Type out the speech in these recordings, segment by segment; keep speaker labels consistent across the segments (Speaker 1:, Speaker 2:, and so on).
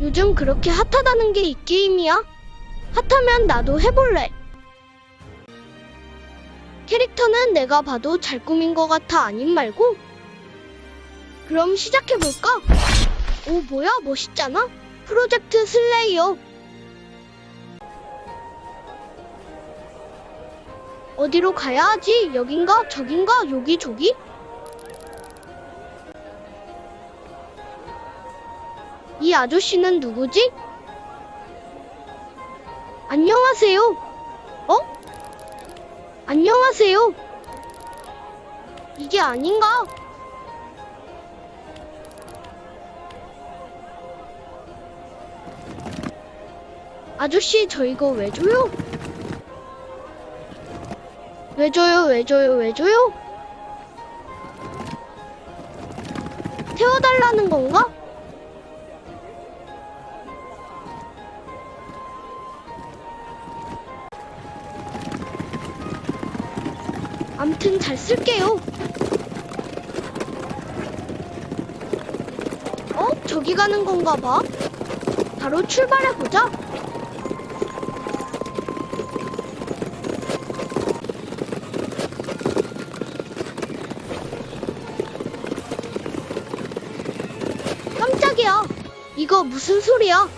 Speaker 1: 요즘 그렇게 핫하다는 게 이 게임이야? 핫하면 나도 해볼래. 캐릭터는 내가 봐도 잘 꾸민 것 같아 아님 말고? 그럼 시작해볼까? 오 뭐야 멋있잖아? 프로젝트 슬레이어 어디로 가야 하지? 여긴가? 저긴가? 여기 저기? 이 아저씨는 누구지? 안녕하세요. 어? 안녕하세요. 이게 아닌가? 아저씨, 저 이거 왜 줘요? 왜 줘요, 왜 줘요, 왜 줘요? 태워달라는 건가? 암튼 잘 쓸게요. 어? 저기 가는 건가 봐. 바로 출발해보자. 깜짝이야. 이거 무슨 소리야?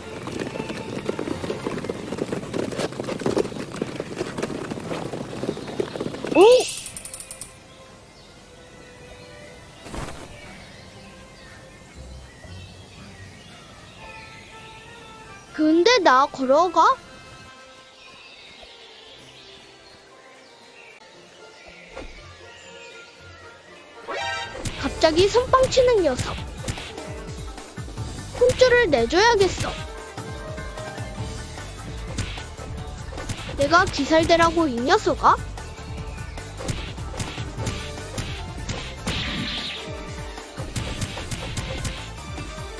Speaker 1: 오! 나 걸어가? 갑자기 선빵 치는 녀석. 혼쭐을 내줘야겠어. 내가 기살대라고 이 녀석아?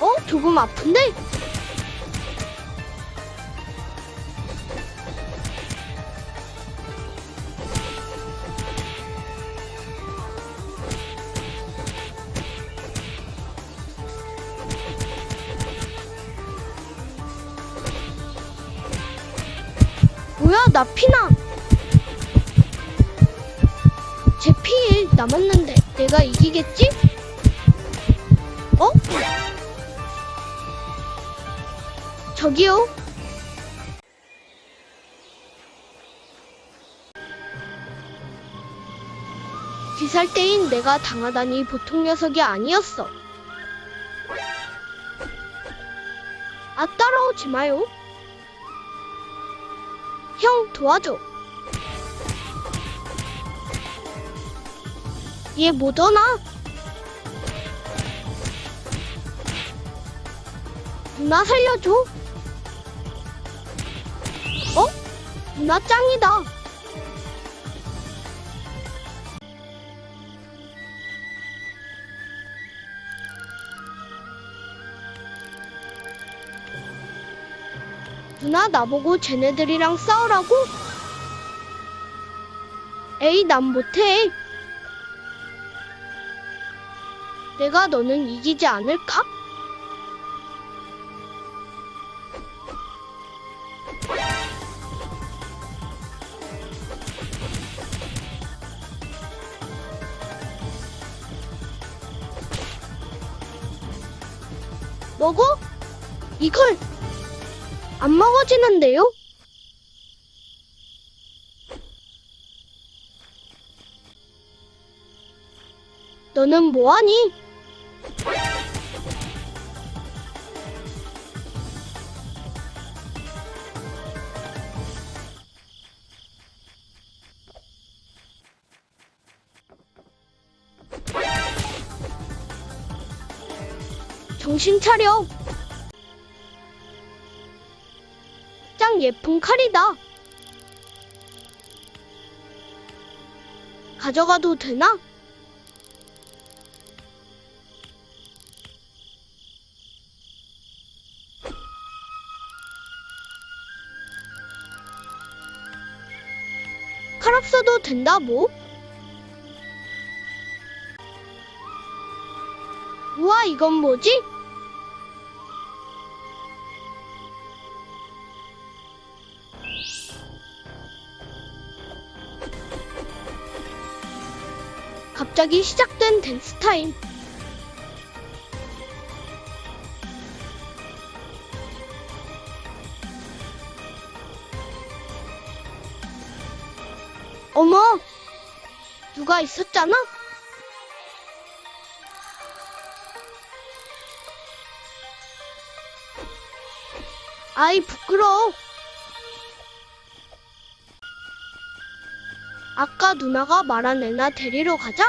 Speaker 1: 어? 조금 아픈데? 뭐야, 나 피나. 제피 남았는데 내가 이기겠지? 어? 저기요. 기살 때인 내가 당하다니 보통 녀석이 아니었어. 아, 따라오지 마요. 형, 도와줘. 얘못 오나? 누나 살려줘. 어? 누나 짱이다. 누나 나보고 쟤네들이랑 싸우라고? 에이, 난 못해. 내가 너는 이기지 않을까? 먹어? 이걸 안 먹어지는데요? 너는 뭐하니? 정신 차려. 예쁜 칼이다. 가져가도 되나? 칼 없어도 된다 뭐? 우와 이건 뭐지? 갑자기 시작된 댄스 타임. 어머! 누가 있었잖아? 아이, 부끄러워. 아까 누나가 말한 애나 데리러 가자.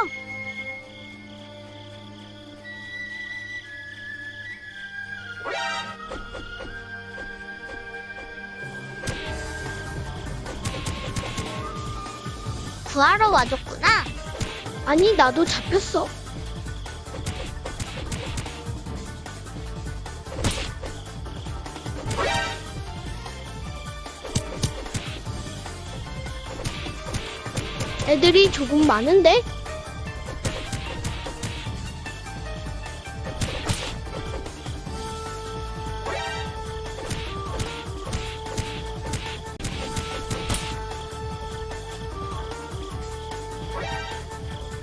Speaker 2: 구하러 와줬구나.
Speaker 1: 아니, 나도 잡혔어. 애들이 조금 많은데?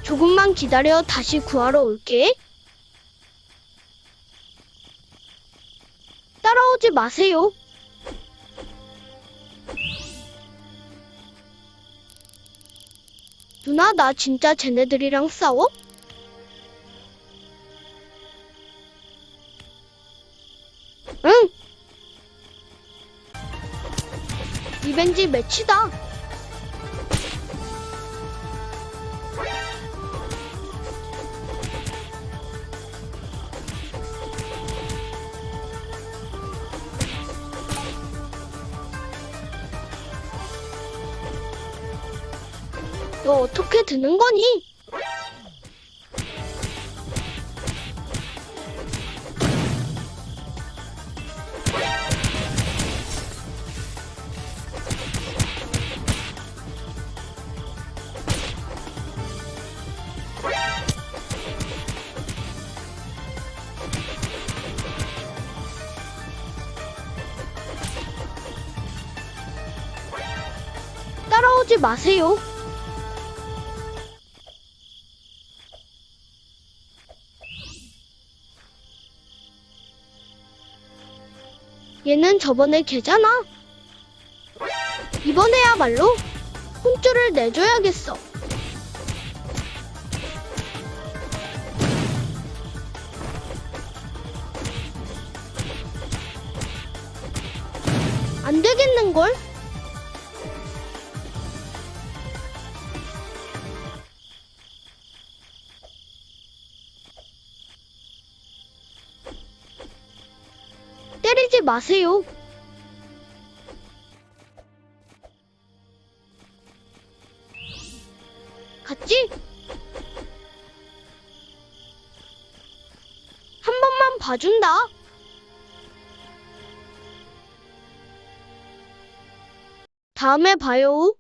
Speaker 1: 조금만 기다려 다시 구하러 올게. 따라오지 마세요. 누나, 나 진짜 쟤네들이랑 싸워? 응. 리벤지 매치다. 너 어떻게 드는 거니? 마세요. 얘는 저번에 걔잖아. 이번에야말로 혼쭐을 내줘야겠어. 마세요. 갔지? 한 번만 봐준다. 다음에 봐요.